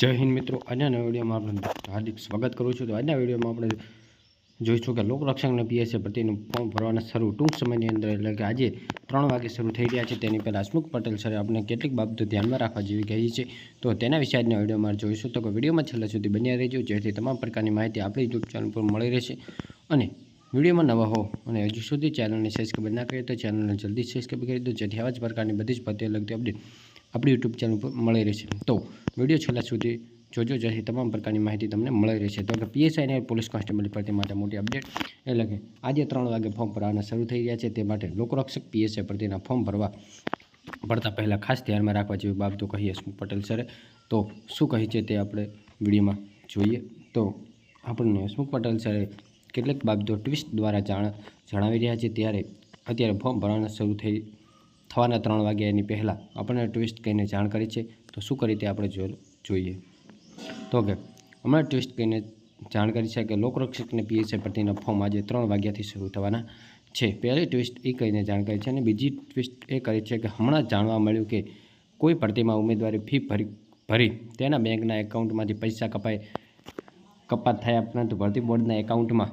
જય હિન્દ મિત્રો, આજના વિડીયોમાં આપણે હાર્દિક સ્વાગત કરું છું. તો આજના વિડીયોમાં આપણે જોઈશું કે લોકરક્ષકના પીએસએ ભરતીનું ફોર્મ ભરવાના શરૂ ટૂંક સમયની અંદર એટલે કે આજે ત્રણ વાગે શરૂ થઈ રહ્યા છે. તેની પહેલાં હસમુખ પટેલ સરે આપણે કેટલીક બાબતો ધ્યાનમાં રાખવા જેવી કહી છે. તો તેના વિશે આજના વિડીયોમાં જોઈશું. તો કે વિડીયોમાં છેલ્લા સુધી બન્યા રહેજો. જેથી તમામ પ્રકારની માહિતી આપણી યુટ્યુબ ચેનલ પર મળી રહેશે. અને વિડીયોમાં નવા હો અને હજુ સુધી ચેનલને સબસ્ક્રાઈબ ના કરીએ તો ચેનલને જલ્દી સબસ્ક્રાઈબ કરી દો. જેથી આવા જ પ્રકારની બધી જ ભરતીઓ લગતી અપડેટ આપણી યુટ્યુબ ચેનલ પર મળી રહેશે. તો વીડિયો છેલ્લા સુધી જોજો જેથી તમામ પ્રકારની માહિતી તમને મળી રહેશે. તો કે પીએસઆઈ અને પોલીસ કોન્સ્ટેબલ ભરતી માટે મોટી અપડેટ એટલે કે આજે ત્રણ વાગે ફોર્મ ભરવાના શરૂ થઈ રહ્યા છે. તે માટે લોકરક્ષક પીએસઆઈ ભરતીના ફોર્મ ભરવા ભરતા પહેલાં ખાસ ધ્યાનમાં રાખવા જેવી બાબતો કહીએ હસમુખ પટેલ સરે તો શું કહી છે તે આપણે વિડીયોમાં જોઈએ. તો આપણને હસમુખ પટેલ સરે કેટલીક બાબતો ટ્વિસ્ટ દ્વારા જાણ, જણાવી રહ્યા છે. ત્યારે અત્યારે ફોર્મ ભરવાના શરૂ થઈ થવાના ત્રણ વાગ્યાની પહેલાં આપણને ટ્વિસ્ટ કહીને જાણ કરી છે. તો શું કરી તે આપણે જોઈએ. તો કે, હમણાં ટ્વિસ્ટ કહીને જાણ કરી છે કે લોકરક્ષકને પીએસએ ભરતીના ફોર્મ આજે ત્રણ વાગ્યાથી શરૂ થવાના છે. પહેલી ટ્વિસ્ટ એ કહીને જાણ કરી છે અને બીજી ટ્વિસ્ટ એ કરી છે કે હમણાં જાણવા મળ્યું કે કોઈ ભરતીમાં ઉમેદવારી ફી ભરી ભરી તેના બેંકના એકાઉન્ટમાંથી પૈસા કપાય, કપાત થયા પરંતુ ભરતી બોર્ડના એકાઉન્ટમાં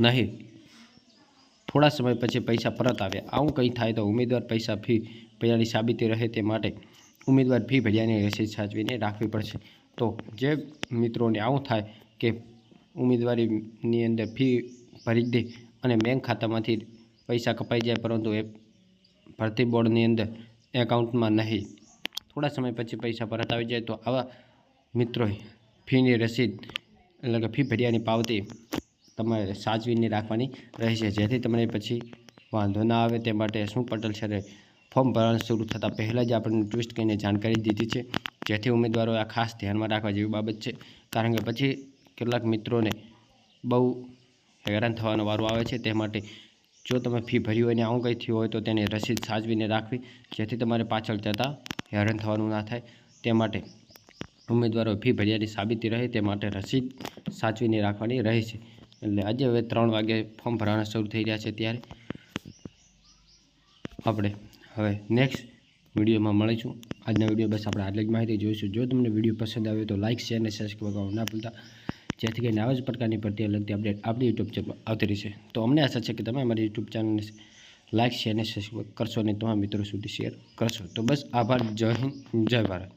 નહીં. થોડા સમય પછી પૈસા પરત આવ્યા. આવું કંઈ થાય તો ઉમેદવાર પૈસા ફી ભર્યાની સાબિતી રહે તે માટે ઉમેદવાર ફી ભર્યાની રસીદ સાચવીને રાખવી પડશે. તો જે મિત્રોને આવું થાય કે ઉમેદવારીની અંદર ફી ભરી દે અને બેંક ખાતામાંથી પૈસા કપાઈ જાય પરંતુ એ ભરતી બોર્ડની અંદર એકાઉન્ટમાં નહીં. થોડા સમય પછી પૈસા પરત આવી જાય તો આવા મિત્રોએ ફીની રસીદ એટલે કે ફી ભર્યાની પાવતી તમારે સાચવીને રાખવાની રહેશે જેથી તમને પછી વાંધો ના આવે તે માટે શું પટેલ સરે ફોર્મ ભરવાનું શરૂ થતાં પહેલાં જ આપણને ટ્વિસ્ટ કરીને જાણકારી દીધી છે. જેથી ઉમેદવારો આ ખાસ ધ્યાનમાં રાખવા જેવી બાબત છે. કારણ કે પછી કેટલાક મિત્રોને બહુ હેરાન થવાનો વારો આવે છે. તે માટે જો તમે ફી ભરી હોય ને આવું કંઈ થયું હોય તો તેની રસીદ સાચવીને રાખવી. જેથી તમારે પાછળ જતાં હેરાન થવાનું ના થાય. તે માટે ઉમેદવારો ફી ભર્યાની સાબિતી રહે તે માટે રસીદ સાચવીને રાખવાની રહે છે. એટલે આજે હવે ત્રણ વાગે ફોર્મ ભરવાના શરૂ થઈ રહ્યા છે ત્યારે આપણે હવે નેક્સ્ટ વિડીયોમાં મળીશું. આજના વીડિયો બસ આપણે આટલી જ માહિતી જોઈશું. જો તમને વીડિયો પસંદ આવ્યો તો લાઇક શેર અને સબસ્ક્રાઈબ કરવાનું ના ભૂલતા. જેથી કરીને આવા જ પ્રકારની પ્રત્યે લગતી અપડેટ આપણી યુટ્યુબ ચેનલ આવતી રહેશે. તો અમને આશા છે કે તમે અમારી યુટ્યુબ ચેનલને લાઇક શેર અને સબસ્ક્રાઈબ કરશો અને તમારા મિત્રો સુધી શેર કરશો. તો બસ આભાર. જય હિન્દ. જય ભારત.